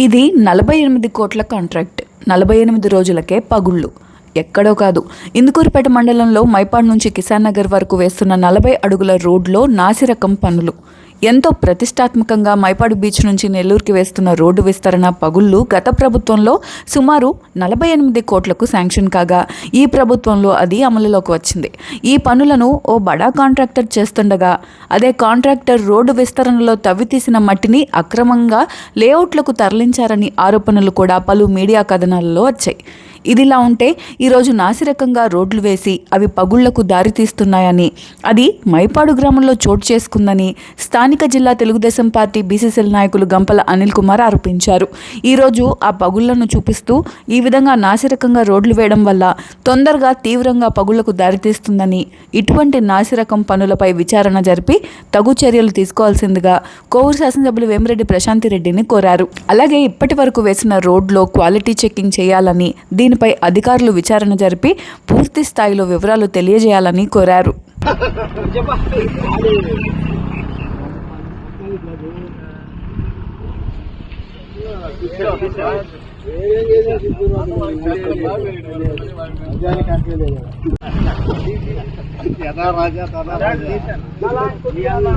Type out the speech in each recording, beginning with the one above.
ఇది నలభై ఎనిమిది కోట్ల కాంట్రాక్ట్. నలభై ఎనిమిది రోజులకే పగుళ్ళు. ఎక్కడో కాదు. ఇందుకూరుపేట మండలంలో మైపాడ్ నుంచి కిసాన్ నగర్ వరకు వేస్తున్న నలభై అడుగుల రోడ్లో నాసిరకం పనులు. ఎంతో ప్రతిష్టాత్మకంగా మైపాడు బీచ్ నుంచి నెల్లూరుకి వేస్తున్న రోడ్డు విస్తరణ పగుళ్ళు గత ప్రభుత్వంలో సుమారు నలభై ఎనిమిది కోట్లకు శాంక్షన్ కాగా ఈ ప్రభుత్వంలో అది అమలులోకి వచ్చింది. ఈ పనులను ఓ బడా కాంట్రాక్టర్ చేస్తుండగా అదే కాంట్రాక్టర్ రోడ్డు విస్తరణలో తవ్వితీసిన మట్టిని అక్రమంగా లేఅవుట్లకు తరలించారని ఆరోపణలు కూడా పలు మీడియా కథనాలలో వచ్చాయి. ఇదిలా ఉంటే ఈరోజు నాసిరకంగా రోడ్లు వేసి అవి పగుళ్ళకు దారితీస్తున్నాయని అది మైపాడు గ్రామంలో చోటు చేసుకుందని స్థానిక జిల్లా తెలుగుదేశం పార్టీ బీసీసీఎల్ నాయకులు గంపల అనిల్ కుమార్ ఆరోపించారు. ఈరోజు ఆ పగుళ్ళను చూపిస్తూ ఈ విధంగా నాసిరకంగా రోడ్లు వేయడం వల్ల తొందరగా తీవ్రంగా పగుళ్ళకు దారితీస్తుందని ఇటువంటి నాసిరకం పనులపై విచారణ జరిపి తగు చర్యలు తీసుకోవాల్సిందిగా కోవూరు శాసనసభ్యులు వేమిరెడ్డి ప్రశాంతి రెడ్డిని కోరారు. అలాగే ఇప్పటి వరకు వేసిన రోడ్లో క్వాలిటీ చెకింగ్ చేయాలని దీని దీనిపై అధికారులు విచారణ జరిపి పూర్తి స్థాయిలో వివరాలు తెలియజేయాలని కోరారు. యథా రాజా తదా రాజా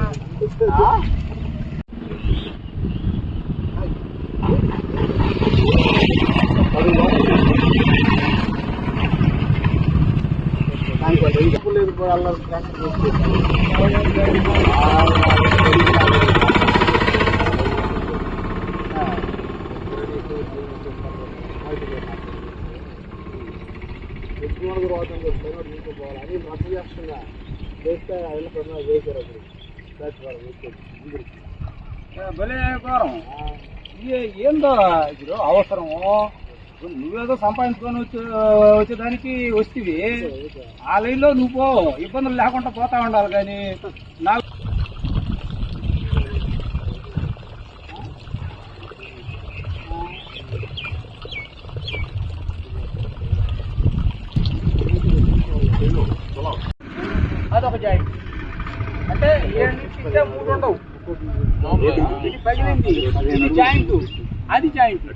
లేదు పోయి ఎత్తుకోవడం రావడం చెప్తాను నీకు పోవాలి అని మత చేస్తున్నా చేస్తే ఆయన ప్రమాదం చేశారు అప్పుడు చచ్చిపోవాలి భలే వ్యాపారం ఇది ఏందో ఇప్పుడు అవసరము ఇప్పుడు నువ్వేదో సంపాదించుకొని వచ్చే వచ్చేదానికి వస్తేవి. ఆ లైన్లో నువ్వు పో. ఇబ్బందులు లేకుండా పోతా ఉండాలి కానీ నాకు అదొక జాయింట్. అంటే ఏడు నుంచి మూడు ఉండవు. ఇది పగిలింది ఇది జాయింట్. అది జాయింట్.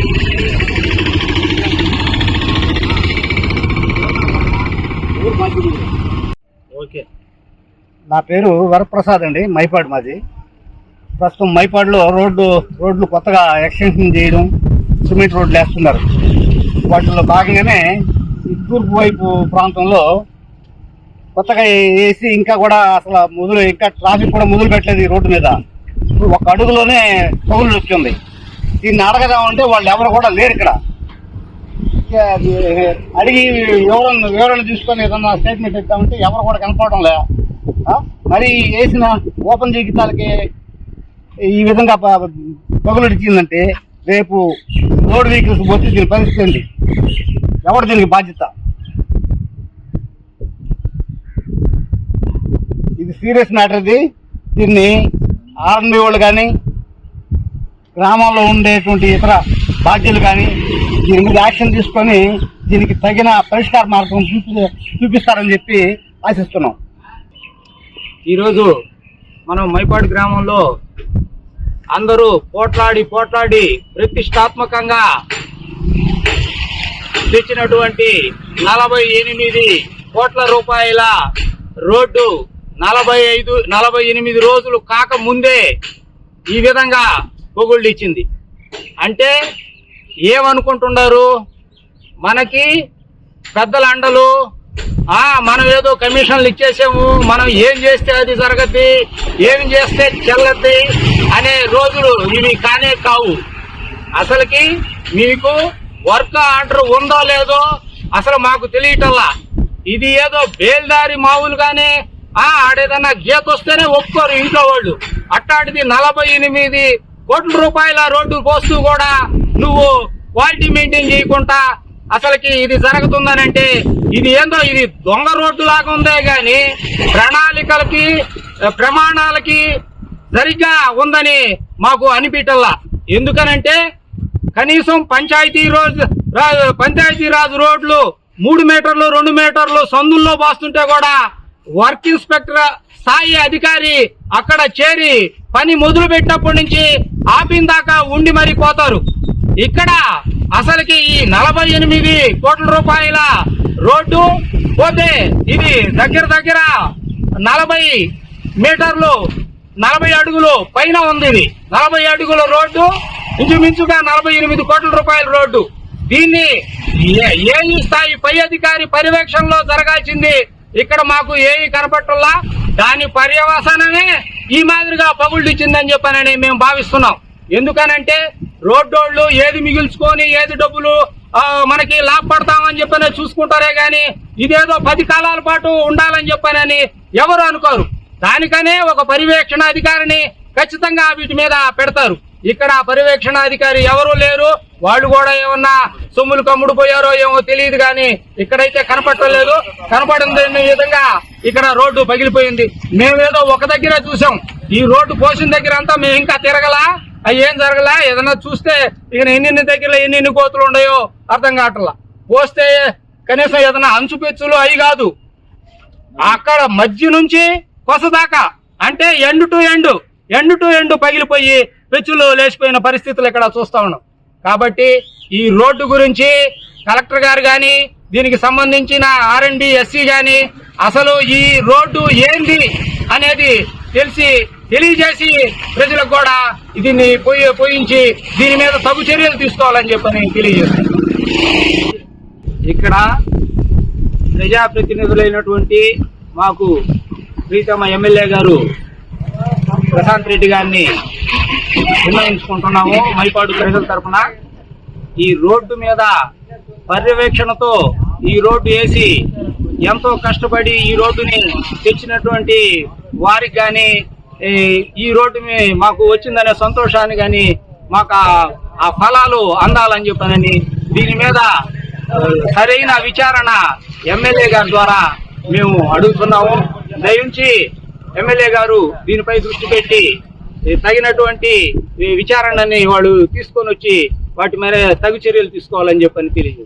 నా పేరు వరప్రసాద్ అండి మైపాడు మాది. ప్రస్తుతం మైపాడులో రోడ్డు రోడ్లు కొత్తగా ఎక్స్టెన్షన్ చేయడం సిమెంట్ రోడ్లు వేస్తున్నారు. వాటిలో భాగంగానే తూర్పు వైపు ప్రాంతంలో కొత్తగా వేసి ఇంకా కూడా అసలు మొదలు ఇంకా ట్రాఫిక్ కూడా మొదలు పెట్టలేదు ఈ రోడ్డు మీద. ఒక అడుగులోనే పగులు వచ్చింది దీన్ని అడగదామంటే వాళ్ళు ఎవరు కూడా లేరు ఇక్కడ. అడిగి వివరణ వివరణ తీసుకొని ఏదన్నా స్టేట్మెంట్ ఇద్దామంటే ఎవరు కూడా కనపడడం లే. మరి వేసిన ఓపెన్ జీవితాలకి ఈ విధంగా ప- ఇచ్చిందంటే రేపు రోడ్ వెహికల్స్ పోతే దీని పరిస్థితి ఏంటి? ఎవరు దీనికి బాధ్యత? ఇది సీరియస్ మ్యాటర్ ఇది దీన్ని ఆర్ఎంబి వాళ్ళు కానీ గ్రామాల్లో ఉండేటువంటి ఇతర బాధ్యులు కానీ దీని మీద యాక్షన్ తీసుకొని దీనికి తగిన పరిష్కార మార్గం చూపి చూపిస్తారని చెప్పి ఆశిస్తున్నాం. ఈరోజు మనం మైపాడు గ్రామంలో అందరూ పోట్లాడి పోట్లాడి ప్రతిష్టాత్మకంగా తెచ్చినటువంటి నలభై ఎనిమిది కోట్ల రూపాయల రోడ్డు నలభై ఐదు నలభై ఎనిమిది రోజులు కాక ముందే ఈ విధంగా పొగుళ్ళు ఇచ్చింది అంటే ఏమనుకుంటున్నారు? మనకి పెద్దల అండలు మనం ఏదో కమిషన్లు ఇచ్చేసాము మనం ఏం చేస్తే అది జరగద్ది ఏం చేస్తే చెల్లద్ది అనే రోజులు ఇవి కానే కావు. అసలుకి మీకు వర్క్ ఆర్డర్ ఉందో లేదో అసలు మాకు తెలియటల్లా. ఇది ఏదో బేల్దారి మామూలుగానే ఆ ఆడేదన్నా గీత వస్తేనే ఒప్పుకోరు ఇంట్లో వాళ్ళు. అట్టాడిది నలభై ఎనిమిది కోట్ల రూపాయల రోడ్డు పోస్తూ కూడా నువ్వు క్వాలిటీ మెయింటైన్ చేయకుండా అసలుకి ఇది జరుగుతుందనంటే ఇది ఏందో ఇది దొంగ రోడ్డు లాగా ఉందే గాని ప్రణాళికలకి ప్రమాణాలకి సరిగ్గా ఉందని మాకు అనిపించల్లా ఎందుకనంటే కనీసం పంచాయతీ రోజు పంచాయతీ రాజు రోడ్లు మూడు మీటర్లు రెండు మీటర్లు సందుల్లో బాస్తుంటే కూడా వర్క్ ఇన్స్పెక్టర్ స్థాయి అధికారి అక్కడ చేరి పని మొదలు పెట్టినప్పటి నుంచి ఆపిన దాకా ఉండి మరీ పోతారు. ఇక్కడ అసలుకి ఈ నలభై ఎనిమిది కోట్ల రూపాయల రోడ్డు పోతే ఇది దగ్గర దగ్గర నలభై మీటర్లు నలభై అడుగులు పైన ఉంది ఇది. నలభై అడుగుల రోడ్డు ఇంచుమించుగా నలభై ఎనిమిది కోట్ల రూపాయల రోడ్డు. దీన్ని ఏ- స్థాయి పై అధికారి పర్యవేక్షణలో జరగాల్సింది ఇక్కడ మాకు ఏమి కనపట్టల్లా దాని పర్యవసానమే ఈ మాదిరిగా పగుళ్ళు ఇచ్చిందని చెప్పానని మేము భావిస్తున్నాం. ఎందుకనంటే రోడ్డోళ్ళు ఏది మిగిల్చుకొని ఏది డబ్బులు మనకి లాభపడతామని చెప్పని చూసుకుంటారే కానీ ఇదేదో పది కాలాల పాటు ఉండాలని చెప్పానని ఎవరు అనుకోరు. దానికనే ఒక పర్యవేక్షణ అధికారిని ఖచ్చితంగా వీటి మీద పెడతారు. ఇక్కడ పర్యవేక్షణ అధికారి ఎవరు లేరు వాళ్ళు కూడా ఏమన్నా సొమ్ములు కమ్ముడు పోయారో ఏమో తెలియదు కానీ ఇక్కడైతే కనపడలేదు కనపడిన విధంగా ఇక్కడ రోడ్డు పగిలిపోయింది. మేమేదో ఒక దగ్గర చూసాం ఈ రోడ్డు పోసిన దగ్గర అంతా మేము ఇంకా తిరగలా? అవి ఏం జరగలే? ఏదైనా చూస్తే ఇక ఎన్ని దగ్గర ఎన్ని కోతులు ఉన్నాయో అర్థం కావట్లా. పోస్తే కనీసం ఏదైనా అంచు పెచ్చులు అవి కాదు. అక్కడ మధ్య నుంచి కొసదాకా అంటే end to end end to end పగిలిపోయి పెచ్చులు లేచిపోయిన పరిస్థితులు ఇక్కడ చూస్తా ఉన్నాం. కాబట్టి ఈ రోడ్డు గురించి కలెక్టర్ గారు కానీ దీనికి సంబంధించిన ఆర్ ఎస్సీ కానీ అసలు ఈ రోడ్డు ఏంది అనేది తెలిసి తెలియజేసి ప్రజలకు కూడా దీన్ని పోయి పోయించి దీని మీద తగు చర్యలు తీసుకోవాలని చెప్పని తెలియజేస్తున్నాను. ఇక్కడ ప్రజాప్రతినిధులైనటువంటి మాకు ప్రీతమ ఎమ్మెల్యే గారు ప్రశాంత్ రెడ్డి గారిని నిర్ణయించుకుంటున్నాము మైపాడు ప్రజల తరఫున. ఈ రోడ్డు మీద పర్యవేక్షణతో ఈ రోడ్డు వేసి ఎంతో కష్టపడి ఈ రోడ్డుని తెచ్చినటువంటి వారికి కానీ ఈ రోడ్డు మీ- మాకు వచ్చిందనే సంతోషాన్ని కానీ మాకు ఆ- ఫలాలు అందాలని చెప్పానని దీని మీద సరైన విచారణ ఎమ్మెల్యే గారి ద్వారా మేము అడుగుతున్నాము. దయించి ఎమ్మెల్యే గారు దీనిపై దృష్టి పెట్టి తగినటువంటి విచారణని వాళ్ళు తీసుకొని వచ్చి వాటి మీద తగు చర్యలు తీసుకోవాలని చెప్పని తెలియజేస్తారు